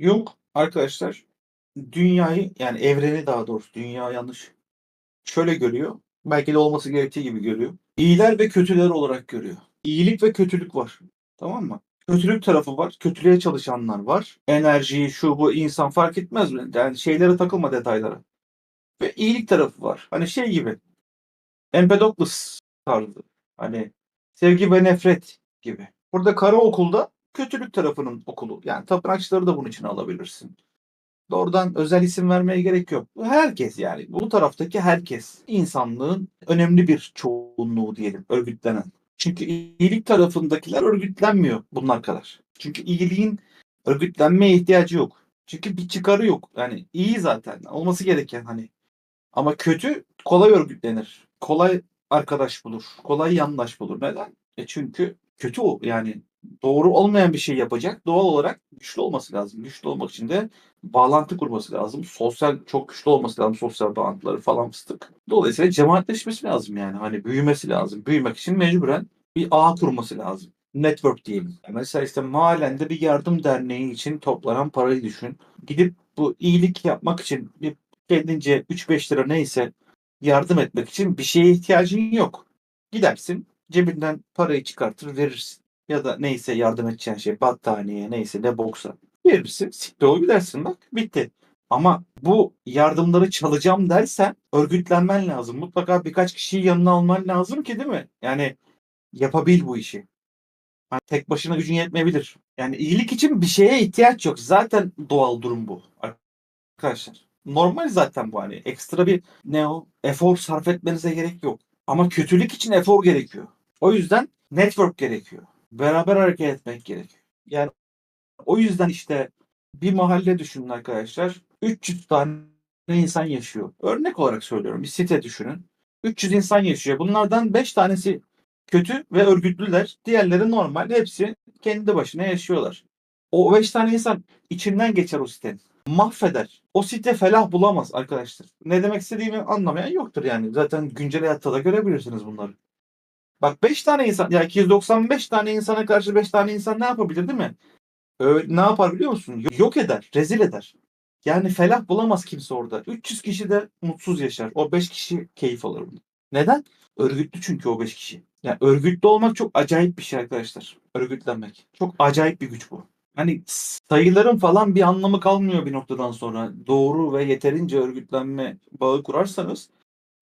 Jung arkadaşlar dünyayı yani evreni daha doğrusu dünya yanlış şöyle görüyor. Belki de olması gerektiği gibi görüyor. İyiler ve kötüler olarak görüyor. İyilik ve kötülük var. Tamam mı? Kötülük tarafı var. Kötülüğe çalışanlar var. Enerji, şu bu insan fark etmez mi? Yani şeylere takılma detaylara. Ve iyilik tarafı var. Hani şey gibi. Empedokles tarzı. Hani sevgi ve nefret gibi. Burada kara okulda kötülük tarafının okulu. Yani tapınakçıları da bunun için alabilirsin. Doğrudan özel isim vermeye gerek yok. Herkes yani. Bu taraftaki herkes. insanlığın önemli bir çoğunluğu diyelim. Örgütlenen. Çünkü iyilik tarafındakiler örgütlenmiyor bunlar kadar. Çünkü iyiliğin örgütlenmeye ihtiyacı yok. Çünkü bir çıkarı yok. Yani iyi zaten. Olması gereken hani. Ama kötü kolay örgütlenir. Kolay arkadaş bulur. Kolay yandaş bulur. Neden? E çünkü kötü o. Yani doğru olmayan bir şey yapacak. Doğal olarak güçlü olması lazım. Güçlü olmak için de bağlantı kurması lazım. Sosyal çok güçlü olması lazım. Sosyal bağlantıları falan fıstık. Dolayısıyla cemaatleşmesi lazım yani. Hani büyümesi lazım. Büyümek için mecburen bir ağ kurması lazım. Network diyelim. Mesela işte mahallende bir yardım derneği için toplanan parayı düşün. Gidip bu iyilik yapmak için bir kendince 3-5 lira neyse yardım etmek için bir şeye ihtiyacın yok. Gidersin cebinden parayı çıkartır verirsin. Ya da neyse yardım edeceğin şey battaniye neyse ne boksa verirsin. Siktir ol gidersin bak bitti. Ama bu yardımları çalacağım dersen örgütlenmen lazım. Mutlaka birkaç kişiyi yanına alman lazım ki değil mi? Yani yapabil bu işi. Hani tek başına gücün yetmeyebilir. Yani iyilik için bir şeye ihtiyaç yok. Zaten doğal durum bu arkadaşlar. Normal zaten bu hani. Ekstra bir ne o? Efor sarf etmenize gerek yok. Ama kötülük için efor gerekiyor. O yüzden network gerekiyor. Beraber hareket etmek gerekiyor. Yani o yüzden işte bir mahalle düşünün arkadaşlar. 300 tane insan yaşıyor. Örnek olarak söylüyorum. Bir site düşünün. 300 insan yaşıyor. Bunlardan 5 tanesi kötü ve örgütlüler. Diğerleri normal. Hepsi kendi başına yaşıyorlar. O 5 tane insan içinden geçer o sitenin. Mahveder. O site felah bulamaz arkadaşlar. Ne demek istediğimi anlamayan yoktur yani. Zaten güncel hayatta da görebilirsiniz bunları. Bak 5 tane insan ya 295 tane insana karşı 5 tane insan ne yapabilir değil mi? Öyle, ne yapar biliyor musun? Yok eder, rezil eder. Yani felah bulamaz kimse orada. 300 kişi de mutsuz yaşar. O 5 kişi keyif alır bunu. Neden? Örgütlü çünkü o 5 kişi. Yani örgütlü olmak çok acayip bir şey arkadaşlar. Örgütlenmek. Çok acayip bir güç bu. Hani sayıların falan bir anlamı kalmıyor bir noktadan sonra. Doğru ve yeterince örgütlenme bağı kurarsanız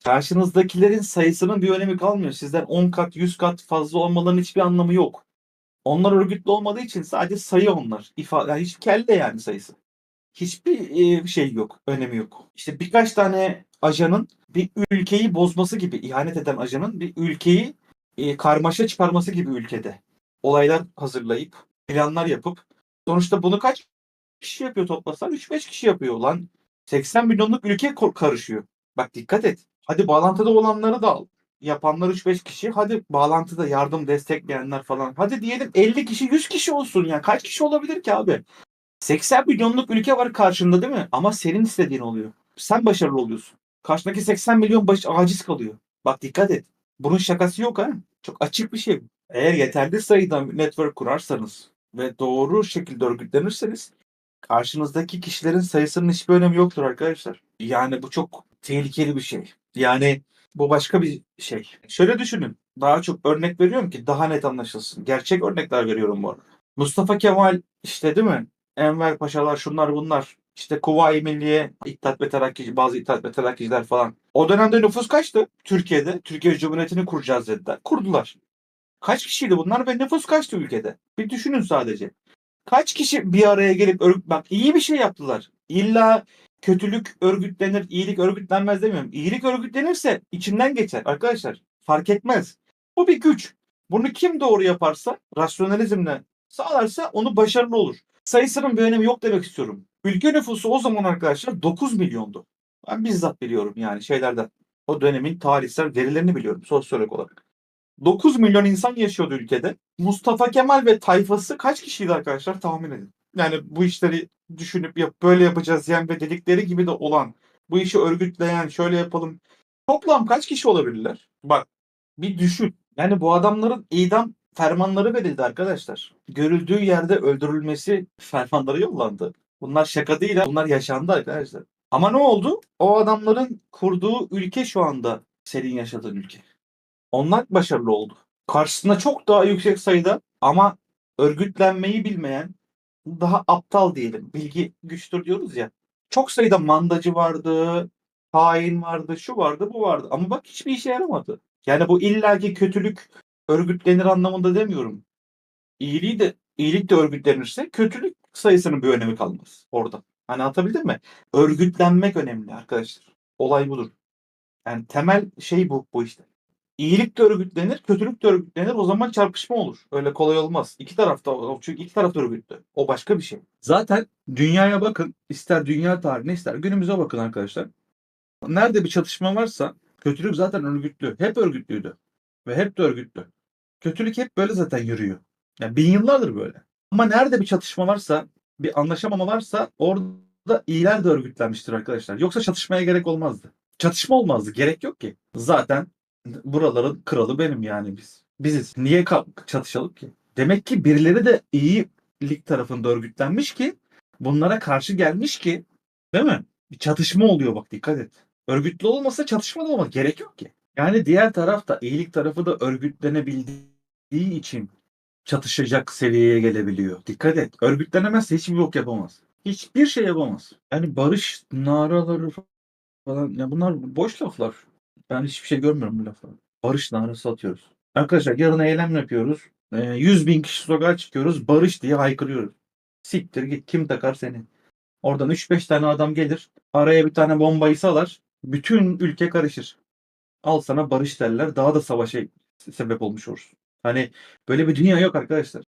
karşınızdakilerin sayısının bir önemi kalmıyor. Sizden 10 kat 100 kat fazla olmalarının hiçbir anlamı yok. Onlar örgütlü olmadığı için sadece sayı onlar. İfade, yani hiç kelle yani sayısı. Hiçbir e, şey yok. Önemi yok. İşte birkaç tane ajanın bir ülkeyi bozması gibi ihanet eden ajanın bir ülkeyi e, karmaşa çıkarması gibi ülkede. Olaylar hazırlayıp planlar yapıp sonuçta bunu kaç kişi yapıyor toplasan? 3-5 kişi yapıyor lan. 80 milyonluk ülke karışıyor. Bak dikkat et. Hadi bağlantıda olanları da al. Yapanlar 3-5 kişi. Hadi bağlantıda yardım destekleyenler falan. Hadi diyelim 50 kişi 100 kişi olsun ya. Kaç kişi olabilir ki abi? 80 milyonluk ülke var karşında değil mi? Ama senin istediğin oluyor. Sen başarılı oluyorsun. Karşındaki 80 milyon baş aciz kalıyor. Bak dikkat et. Bunun şakası yok ha. Çok açık bir şey bu. Eğer yeterli sayıda network kurarsanız ve doğru şekilde örgütlenirseniz karşınızdaki kişilerin sayısının hiçbir önemi yoktur arkadaşlar. Yani bu çok tehlikeli bir şey. Yani bu başka bir şey. Şöyle düşünün. Daha çok örnek veriyorum ki daha net anlaşılsın. Gerçek örnekler veriyorum bu arada. Mustafa Kemal işte değil mi? Enver Paşalar şunlar bunlar. İşte Kuvayi Milliye, İttihat ve Terakkici, bazı İttihat ve Terakkiciler falan. O dönemde nüfus kaçtı Türkiye'de? Türkiye Cumhuriyeti'ni kuracağız dediler. Kurdular. Kaç kişiydi bunlar ve nüfus kaçtı ülkede? Bir düşünün sadece. Kaç kişi bir araya gelip bak iyi bir şey yaptılar. İlla kötülük örgütlenir, iyilik örgütlenmez demiyorum. İyilik örgütlenirse içinden geçer arkadaşlar. Fark etmez. Bu bir güç. Bunu kim doğru yaparsa, rasyonalizmle sağlarsa onu başarılı olur. Sayısının bir önemi yok demek istiyorum. Ülke nüfusu o zaman arkadaşlar 9 milyondu. Ben bizzat biliyorum yani şeylerden. O dönemin tarihsel verilerini biliyorum sosyolog olarak. 9 milyon insan yaşıyordu ülkede. Mustafa Kemal ve tayfası kaç kişiydi arkadaşlar tahmin edin. Yani bu işleri düşünüp yap, böyle yapacağız yani ve dedikleri gibi de olan, bu işi örgütleyen, şöyle yapalım. Toplam kaç kişi olabilirler? Bak bir düşün. Yani bu adamların idam fermanları verildi arkadaşlar. Görüldüğü yerde öldürülmesi fermanları yollandı. Bunlar şaka değil. Bunlar yaşandı arkadaşlar. Ama ne oldu? O adamların kurduğu ülke şu anda senin yaşadığın ülke. Onlar başarılı oldu. Karşısında çok daha yüksek sayıda ama örgütlenmeyi bilmeyen daha aptal diyelim. Bilgi güçtür diyoruz ya. Çok sayıda mandacı vardı, hain vardı, şu vardı, bu vardı. Ama bak hiçbir işe yaramadı. Yani bu illaki kötülük örgütlenir anlamında demiyorum. İyiliği de iyilik de örgütlenirse kötülük sayısının bir önemi kalmaz orada. Hani anlatabildim mi? Örgütlenmek önemli arkadaşlar. Olay budur. Yani temel şey bu bu işte. İyilik de örgütlenir, kötülük de örgütlenir. O zaman çarpışma olur. Öyle kolay olmaz. İki tarafta çünkü iki taraf örgütlü. O başka bir şey. Zaten dünyaya bakın. ister dünya tarihine ister günümüze bakın arkadaşlar. Nerede bir çatışma varsa kötülük zaten örgütlü. Hep örgütlüydü. Ve hep de örgütlü. Kötülük hep böyle zaten yürüyor. Yani bin yıllardır böyle. Ama nerede bir çatışma varsa, bir anlaşamama varsa orada iyiler de örgütlenmiştir arkadaşlar. Yoksa çatışmaya gerek olmazdı. Çatışma olmazdı. Gerek yok ki. Zaten buraların kralı benim yani biz. Biziz. Niye çatışalım ki? Demek ki birileri de iyilik tarafında örgütlenmiş ki bunlara karşı gelmiş ki değil mi? Bir çatışma oluyor bak dikkat et. Örgütlü olmasa çatışma da olmaz. Gerek yok ki. Yani diğer taraf da iyilik tarafı da örgütlenebildiği için çatışacak seviyeye gelebiliyor. Dikkat et. Örgütlenemezse hiçbir bok yapamaz. Hiçbir şey yapamaz. Yani barış naraları falan ya bunlar boş laflar. Ben hiçbir şey görmüyorum bu laflarda. Barış narası atıyoruz. Arkadaşlar yarın eylem yapıyoruz. Ee, 100 bin kişi sokağa çıkıyoruz. Barış diye haykırıyoruz. Siktir git kim takar seni. Oradan 3-5 tane adam gelir. Araya bir tane bombayı salar. Bütün ülke karışır. Al sana barış derler. Daha da savaşa sebep olmuş olursun. Hani böyle bir dünya yok arkadaşlar.